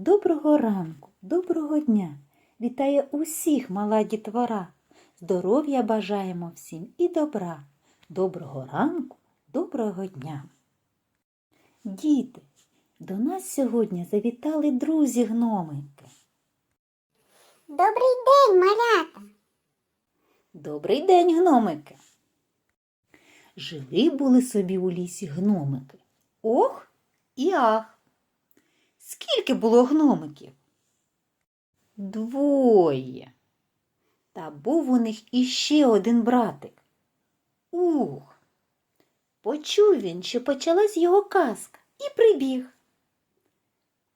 Доброго ранку, доброго дня! Вітає усіх мала дітвора. Здоров'я бажаємо всім і добра. Доброго ранку, доброго дня. Діти, до нас сьогодні завітали друзі гномики. Добрий день, малята. Добрий день, гномики. Жили були собі у лісі гномики. Ох і ах. Скільки було гномиків? Двоє. Та був у них іще один братик. Ух. Почув він, що почалась його казка, і прибіг.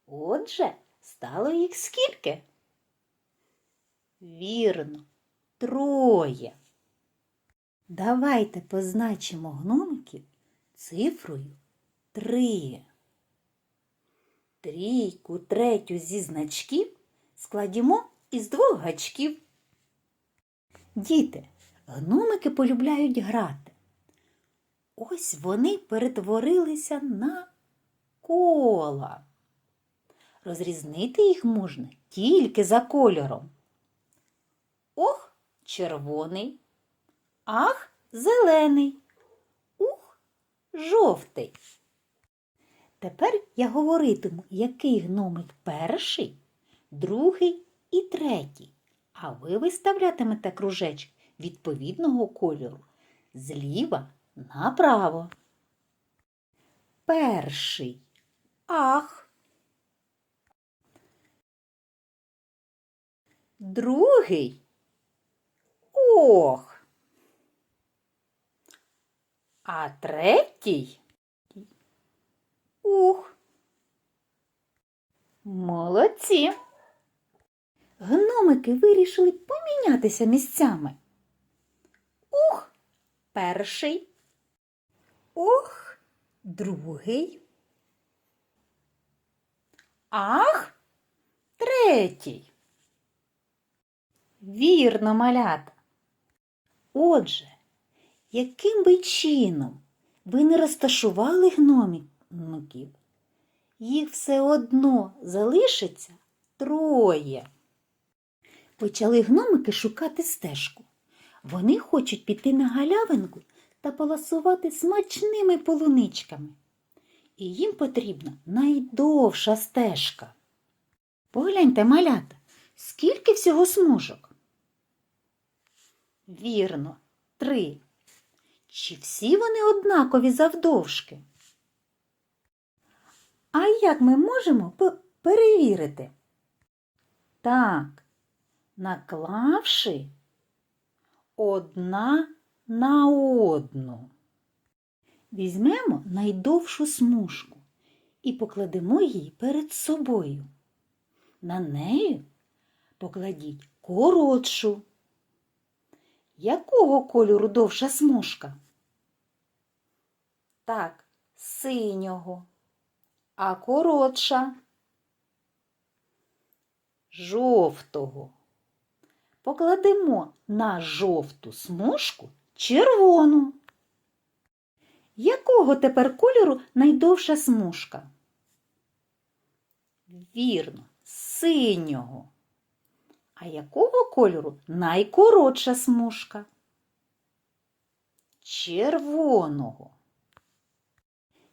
Отже, стало їх скільки? Вірно, троє. Давайте позначимо гномиків цифрою три. Трійку третю зі значків складімо із двох гачків. Діти, гномики полюбляють грати. Ось вони перетворилися на кола. Розрізнити їх можна тільки за кольором. Ох, червоний, ах, зелений, ух, жовтий. Тепер я говоритиму, який гномик перший, другий і третій. А ви виставлятимете кружечок відповідного кольору зліва направо. Перший. Ах. Другий. Ох. А третій. Ух. Молодці. Гномики вирішили помінятися місцями. Ух, перший. Ох, другий. Ах, третій. Вірно, малята. Отже, яким би чином ви не розташували гномиків, їх все одно залишиться троє. Почали гномики шукати стежку. Вони хочуть піти на галявинку та поласувати смачними полуничками. І їм потрібна найдовша стежка. Погляньте, малята, скільки всього смужок? Вірно, три. Чи всі вони однакові завдовжки? А як ми можемо перевірити? Так, наклавши одна на одну. Візьмемо найдовшу смужку і покладемо її перед собою. На неї покладіть коротшу. Якого кольору довша смужка? Так, синього. А коротша жовтого. Покладемо на жовту смужку червону. Якого тепер кольору найдовша смужка? Вірно, синього. А якого кольору найкоротша смужка? Червоного.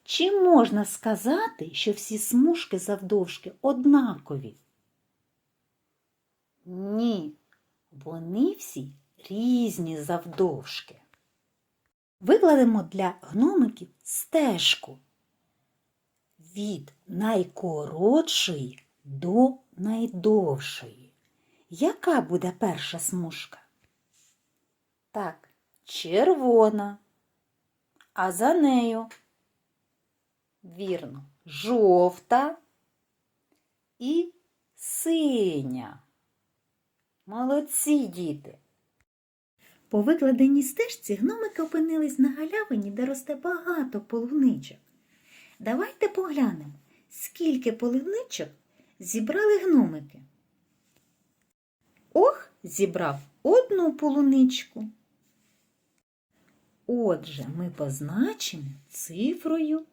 Чи можна сказати, що всі смужки завдовжки однакові? Ні, вони всі різні завдовжки. Викладемо для гномиків стежку від найкоротшої до найдовшої. Яка буде перша смужка? Так, червона. А за нею Вірно, жовта і синя. Молодці діти. По викладеній стежці гномики опинились на галявині, де росте багато полуничок. Давайте поглянемо, скільки полуничок зібрали гномики. Ох, зібрав одну полуничку. Отже, ми позначимо цифрою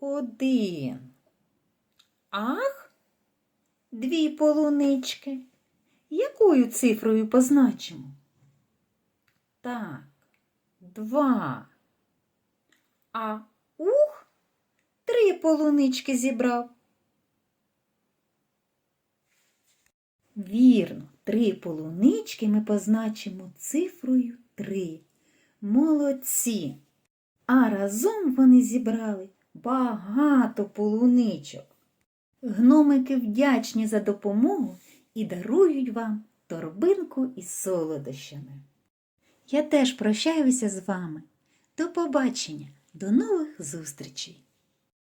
один. Ах, дві полунички. Якою цифрою позначимо? Так, два. А ух, три полунички зібрав. Вірно, три полунички ми позначимо цифрою три. Молодці. А разом вони зібрали багато полуничок. Гномики вдячні за допомогу і дарують вам торбинку із солодощами. Я теж прощаюся з вами. До побачення, до нових зустрічей!